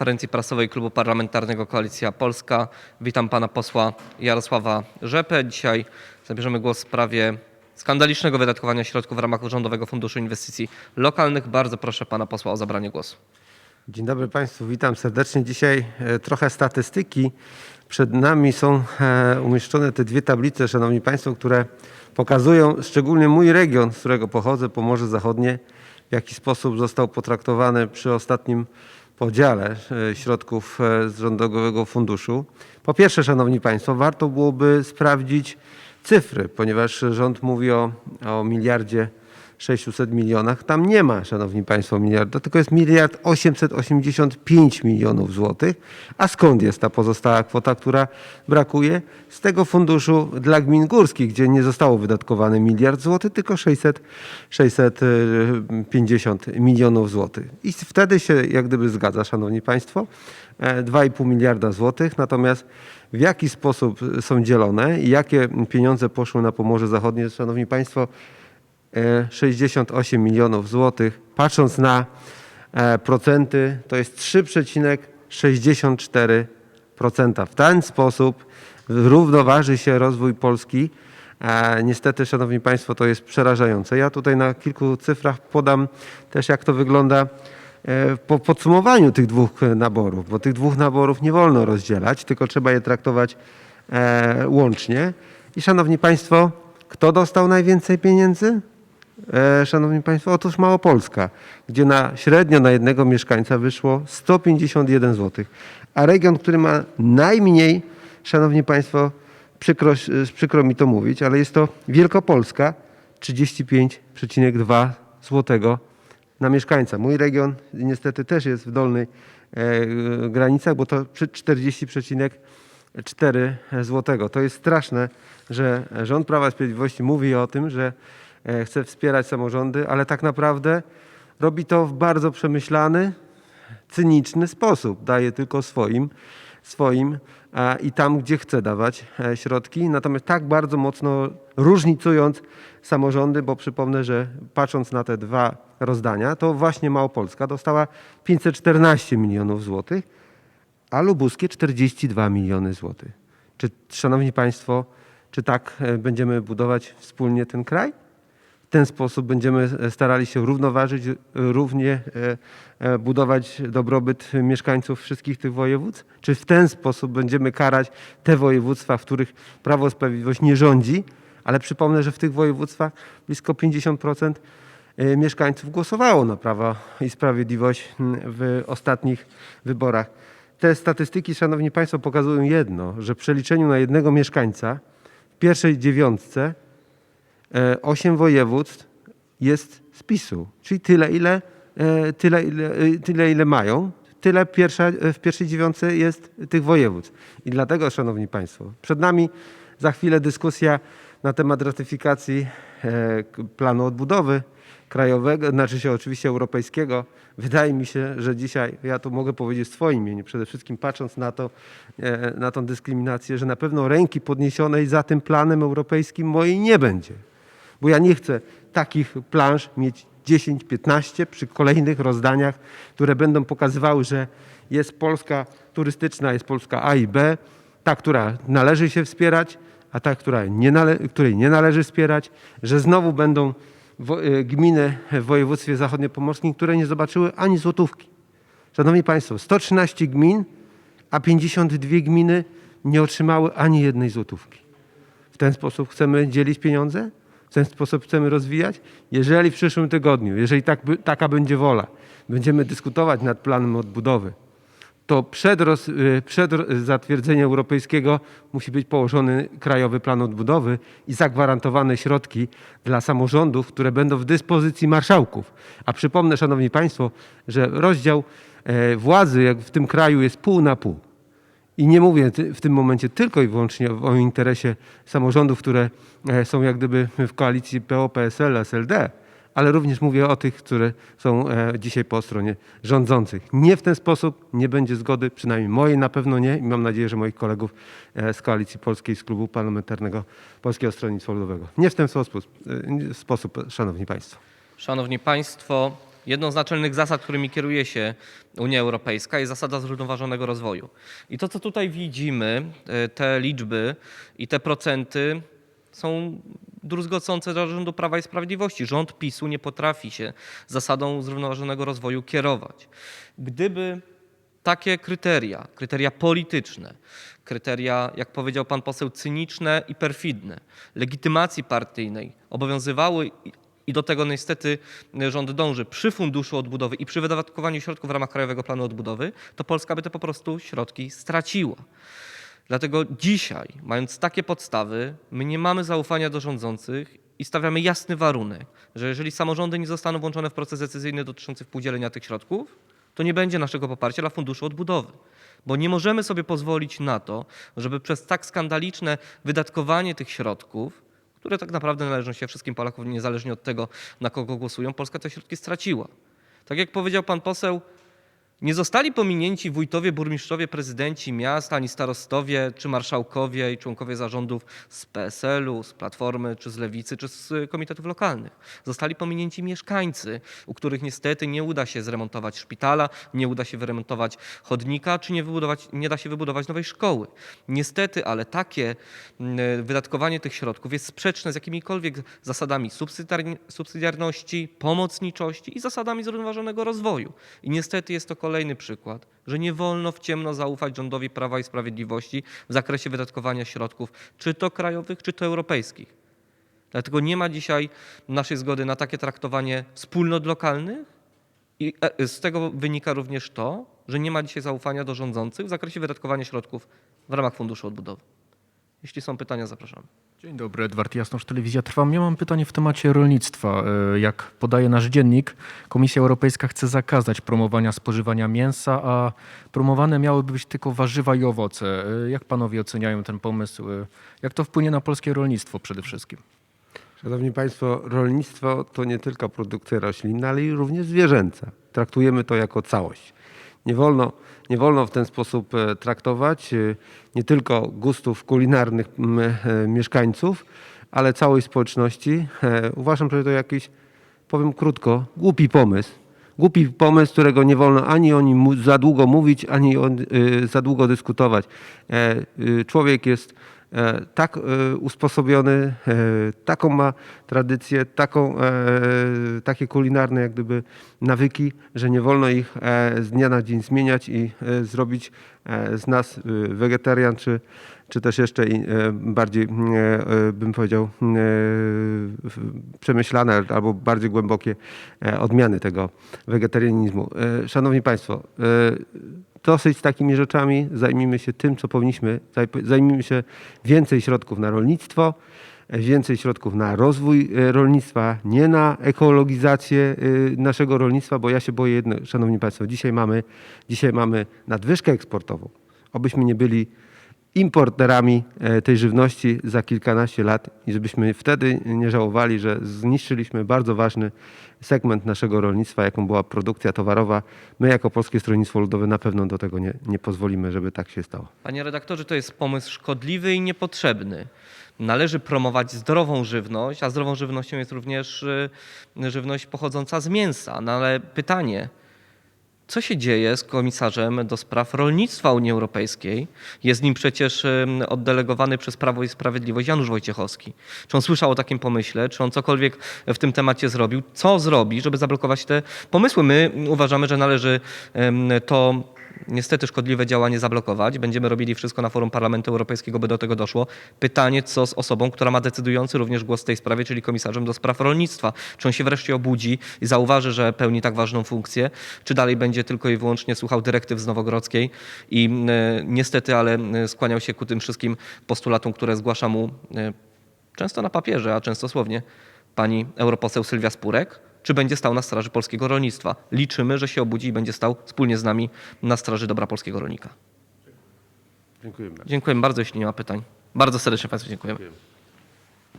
konferencji prasowej Klubu Parlamentarnego Koalicja Polska. Witam pana posła Jarosława Rzepę. Dzisiaj zabierzemy głos w sprawie skandalicznego wydatkowania środków w ramach Rządowego Funduszu Inwestycji Lokalnych. Bardzo proszę pana posła o zabranie głosu. Dzień dobry Państwu, witam serdecznie. Dzisiaj e, trochę statystyki. Przed nami są e, umieszczone te dwie tablice, Szanowni Państwo, które pokazują szczególnie mój region, z którego pochodzę, Pomorze Zachodnie, w jaki sposób został potraktowany przy ostatnim podziale e, środków e, z Rządowego Funduszu. Po pierwsze, Szanowni Państwo, warto byłoby sprawdzić cyfry, ponieważ rząd mówi o, o miliardzie 600 milionach. Tam nie ma, Szanowni Państwo, miliarda, tylko jest miliard 885 milionów złotych. A skąd jest ta pozostała kwota, która brakuje? Z tego funduszu dla gmin górskich, gdzie nie zostało wydatkowany miliard złotych, tylko 600, 650 milionów złotych. I wtedy się jak gdyby zgadza, Szanowni Państwo, e, 2,5 miliarda złotych. Natomiast w jaki sposób są dzielone i jakie pieniądze poszły na Pomorze Zachodnie, Szanowni Państwo, e, 68 milionów złotych. Patrząc na e, procenty, to jest 3,64%. W ten sposób równoważy się rozwój Polski. E, Niestety, Szanowni Państwo, to jest przerażające. Ja tutaj na kilku cyfrach podam też, jak to wygląda e, po podsumowaniu tych dwóch e, naborów, bo tych dwóch naborów nie wolno rozdzielać, tylko trzeba je traktować e, łącznie. I Szanowni Państwo, kto dostał najwięcej pieniędzy? E, Szanowni Państwo, otóż Małopolska, gdzie na średnio na jednego mieszkańca wyszło 151 zł. A region, który ma najmniej, Szanowni Państwo, przykro, przykro mi to mówić, ale jest to Wielkopolska, 35,2 zł na mieszkańca. Mój region niestety też jest w dolnej e, granicach, bo to przy 40,4 zł. To jest straszne, że rząd Prawa i Sprawiedliwości mówi o tym, że e, chce wspierać samorządy, ale tak naprawdę robi to w bardzo przemyślany, cyniczny sposób. Daje tylko swoim, swoim i tam, gdzie chce dawać e, środki. Natomiast tak bardzo mocno różnicując samorządy, bo przypomnę, że patrząc na te dwa rozdania, to właśnie Małopolska dostała 514 milionów złotych, a lubuskie 42 miliony złotych. Czy, szanowni Państwo, czy tak e, będziemy budować wspólnie ten kraj? Ten sposób będziemy e, starali się równoważyć, e, równie e, budować dobrobyt mieszkańców wszystkich tych województw? Czy w ten sposób będziemy karać te województwa, w których Prawo i Sprawiedliwość nie rządzi? Ale przypomnę, że w tych województwach blisko 50% e, mieszkańców głosowało na Prawo i Sprawiedliwość w ostatnich wyborach. Te statystyki, Szanowni Państwo, pokazują jedno, że w przeliczeniu na jednego mieszkańca w pierwszej dziewiątce osiem województw jest z PiSu, czyli tyle, ile, e, tyle, ile, e, tyle, ile mają, tyle pierwsza, e, w pierwszej dziewiątce jest tych województw. I dlatego, Szanowni Państwo, przed nami za chwilę dyskusja na temat ratyfikacji e, planu odbudowy krajowego, znaczy się oczywiście europejskiego. Wydaje mi się, że dzisiaj, ja to mogę powiedzieć w swoim imieniu, przede wszystkim patrząc na to, e, na tą dyskryminację, że na pewno ręki podniesionej za tym planem europejskim mojej nie będzie. Bo ja nie chcę takich plansz mieć 10, 15 przy kolejnych rozdaniach, które będą pokazywały, że jest Polska turystyczna, jest Polska A i B, ta, która należy się wspierać, a ta, która nie której nie należy wspierać, że znowu będą e, gminy w województwie zachodniopomorskim, które nie zobaczyły ani złotówki. Szanowni Państwo, 113 gmin, a 52 gminy nie otrzymały ani jednej złotówki. W ten sposób chcemy dzielić pieniądze? W ten sposób chcemy rozwijać? Jeżeli w przyszłym tygodniu, jeżeli tak, taka będzie wola, będziemy dyskutować nad planem odbudowy, to przed, roz, y, przed zatwierdzeniem europejskiego musi być położony krajowy plan odbudowy i zagwarantowane środki dla samorządów, które będą w dyspozycji marszałków. A przypomnę, Szanowni Państwo, że rozdział e, władzy w tym kraju jest pół na pół. I nie mówię w tym momencie tylko i wyłącznie o interesie samorządów, które e, są jak gdyby w koalicji PO, PSL, SLD, ale również mówię o tych, które są e, dzisiaj po stronie rządzących. Nie w ten sposób nie będzie zgody, przynajmniej mojej na pewno nie i mam nadzieję, że moich kolegów e, z Koalicji Polskiej, z Klubu Parlamentarnego Polskiego Stronnictwa Ludowego. Nie w ten sposób, sposób Szanowni Państwo. Szanowni Państwo, Jedną z naczelnych zasad, którymi kieruje się Unia Europejska, jest zasada zrównoważonego rozwoju. I to, co tutaj widzimy, e, te liczby i te procenty są druzgocące dla rządu Prawa i Sprawiedliwości. Rząd PiSu nie potrafi się zasadą zrównoważonego rozwoju kierować. Gdyby takie kryteria, kryteria polityczne, kryteria, jak powiedział pan poseł, cyniczne i perfidne, legitymacji partyjnej obowiązywały i- do tego niestety rząd dąży przy Funduszu Odbudowy i przy wydatkowaniu środków w ramach Krajowego Planu Odbudowy, to Polska by te po prostu środki straciła. Dlatego dzisiaj, mając takie podstawy, my nie mamy zaufania do rządzących i stawiamy jasny warunek, że jeżeli samorządy nie zostaną włączone w proces decyzyjny dotyczący współdzielenia tych środków, to nie będzie naszego poparcia dla Funduszu Odbudowy. Bo nie możemy sobie pozwolić na to, żeby przez tak skandaliczne wydatkowanie tych środków, które tak naprawdę należą się wszystkim Polakom, niezależnie od tego, na kogo głosują, Polska te środki straciła. Tak jak powiedział pan poseł, nie zostali pominięci wójtowie, burmistrzowie, prezydenci miast, ani starostowie, czy marszałkowie i członkowie zarządów z PSL-u, z Platformy, czy z Lewicy, czy z komitetów lokalnych. Zostali pominięci mieszkańcy, u których niestety nie uda się zremontować szpitala, nie uda się wyremontować chodnika, czy nie, wybudować, nie da się wybudować nowej szkoły. Niestety, ale takie mm, wydatkowanie tych środków jest sprzeczne z jakimikolwiek zasadami subsydiarności, pomocniczości i zasadami zrównoważonego rozwoju. I niestety jest to kolejny przykład, że nie wolno w ciemno zaufać rządowi Prawa i Sprawiedliwości w zakresie wydatkowania środków, czy to krajowych, czy to europejskich. Dlatego nie ma dzisiaj naszej zgody na takie traktowanie wspólnot lokalnych i e, z tego wynika również to, że nie ma dzisiaj zaufania do rządzących w zakresie wydatkowania środków w ramach Funduszu Odbudowy. Jeśli są pytania, zapraszam. Dzień dobry, Edward Jasnosz, Telewizja Trwam. Ja mam pytanie w temacie rolnictwa. E, Jak podaje nasz dziennik, Komisja Europejska chce zakazać promowania spożywania mięsa, a promowane miałyby być tylko warzywa i owoce. E, Jak panowie oceniają ten pomysł? E, Jak to wpłynie na polskie rolnictwo przede wszystkim? Szanowni Państwo, rolnictwo to nie tylko produkcja roślinna, ale i również zwierzęca. Traktujemy to jako całość. Nie wolno, nie wolno w ten sposób e, traktować e, nie tylko gustów kulinarnych e, mieszkańców, ale całej społeczności. Uważam, że to jakiś, powiem krótko, głupi pomysł. Głupi pomysł, którego nie wolno ani o nim za długo mówić, ani za długo dyskutować. Człowiek jest tak e, usposobiony, e, taką ma tradycję, taką, e, takie kulinarne jak gdyby nawyki, że nie wolno ich e, z dnia na dzień zmieniać i e, zrobić e, z nas e, wegetarian, czy, czy też jeszcze e, bardziej, e, e, bym powiedział, e, przemyślane albo bardziej głębokie e, odmiany tego wegetarianizmu. E, Szanowni Państwo, e, dosyć takimi rzeczami, zajmijmy się tym, co powinniśmy, zaj- zajmijmy się więcej środków na rolnictwo, e, więcej środków na rozwój e, rolnictwa, nie na ekologizację e, naszego rolnictwa, bo ja się boję jedno, Szanowni Państwo, dzisiaj mamy, dzisiaj mamy nadwyżkę eksportową. Obyśmy nie byli importerami e, tej żywności za kilkanaście lat i żebyśmy wtedy nie żałowali, że zniszczyliśmy bardzo ważny segment naszego rolnictwa, jaką była produkcja towarowa. My jako Polskie Stronnictwo Ludowe na pewno do tego nie, nie pozwolimy, żeby tak się stało. Panie redaktorze, to jest pomysł szkodliwy i niepotrzebny. Należy promować zdrową żywność, a zdrową żywnością jest również y, żywność pochodząca z mięsa. No ale pytanie, co się dzieje z komisarzem do spraw rolnictwa Unii Europejskiej? Jest nim przecież oddelegowany przez Prawo i Sprawiedliwość Janusz Wojciechowski. Czy on słyszał o takim pomyśle? Czy on cokolwiek w tym temacie zrobił? Co zrobi, żeby zablokować te pomysły? My uważamy, że należy to niestety szkodliwe działanie zablokować. Będziemy robili wszystko na forum Parlamentu Europejskiego, by do tego doszło. Pytanie, co z osobą, która ma decydujący również głos w tej sprawie, czyli komisarzem do spraw rolnictwa. Czy on się wreszcie obudzi i zauważy, że pełni tak ważną funkcję, czy dalej będzie tylko i wyłącznie słuchał dyrektyw z Nowogrodzkiej i e, niestety, ale e, skłaniał się ku tym wszystkim postulatom, które zgłasza mu e, często na papierze, a często słownie pani europoseł Sylwia Spurek, czy będzie stał na straży polskiego rolnictwa. Liczymy, że się obudzi i będzie stał wspólnie z nami na straży dobra polskiego rolnika. Dziękuję bardzo. Dziękuję bardzo, jeśli nie ma pytań. Bardzo serdecznie Państwu dziękujemy. Dziękuję.